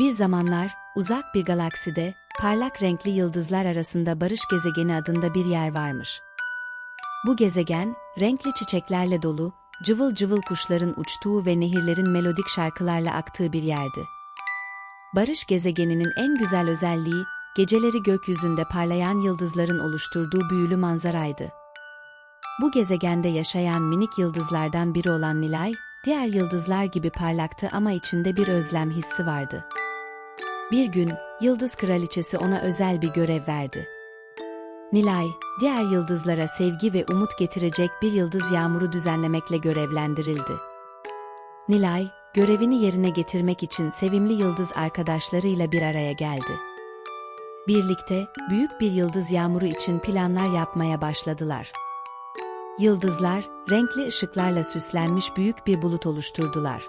Bir zamanlar, uzak bir galakside, parlak renkli yıldızlar arasında Barış Gezegeni adında bir yer varmış. Bu gezegen, renkli çiçeklerle dolu, cıvıl cıvıl kuşların uçtuğu ve nehirlerin melodik şarkılarla aktığı bir yerdi. Barış gezegeninin en güzel özelliği, geceleri gökyüzünde parlayan yıldızların oluşturduğu büyülü manzaraydı. Bu gezegende yaşayan minik yıldızlardan biri olan Nilay, diğer yıldızlar gibi parlaktı ama içinde bir özlem hissi vardı. Bir gün, Yıldız Kraliçesi ona özel bir görev verdi. Nilay, diğer yıldızlara sevgi ve umut getirecek bir yıldız yağmuru düzenlemekle görevlendirildi. Nilay, görevini yerine getirmek için sevimli yıldız arkadaşlarıyla bir araya geldi. Birlikte, büyük bir yıldız yağmuru için planlar yapmaya başladılar. Yıldızlar, renkli ışıklarla süslenmiş büyük bir bulut oluşturdular.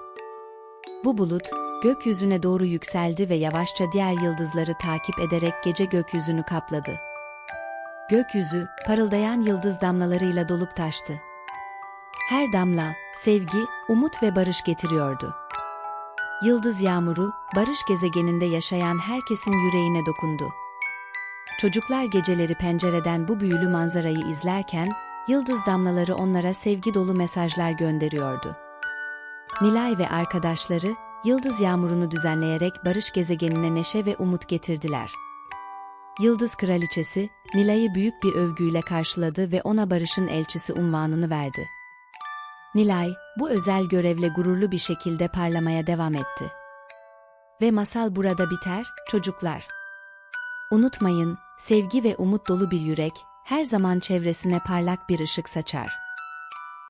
Bu bulut, gökyüzüne doğru yükseldi ve yavaşça diğer yıldızları takip ederek gece gökyüzünü kapladı. Gökyüzü, parıldayan yıldız damlalarıyla dolup taştı. Her damla, sevgi, umut ve barış getiriyordu. Yıldız yağmuru, barış gezegeninde yaşayan herkesin yüreğine dokundu. Çocuklar geceleri pencereden bu büyülü manzarayı izlerken, yıldız damlaları onlara sevgi dolu mesajlar gönderiyordu. Nilay ve arkadaşları, yıldız yağmurunu düzenleyerek barış gezegenine neşe ve umut getirdiler. Yıldız Kraliçesi, Nilay'ı büyük bir övgüyle karşıladı ve ona barışın elçisi unvanını verdi. Nilay, bu özel görevle gururlu bir şekilde parlamaya devam etti. Ve masal burada biter, çocuklar. Unutmayın, sevgi ve umut dolu bir yürek, her zaman çevresine parlak bir ışık saçar.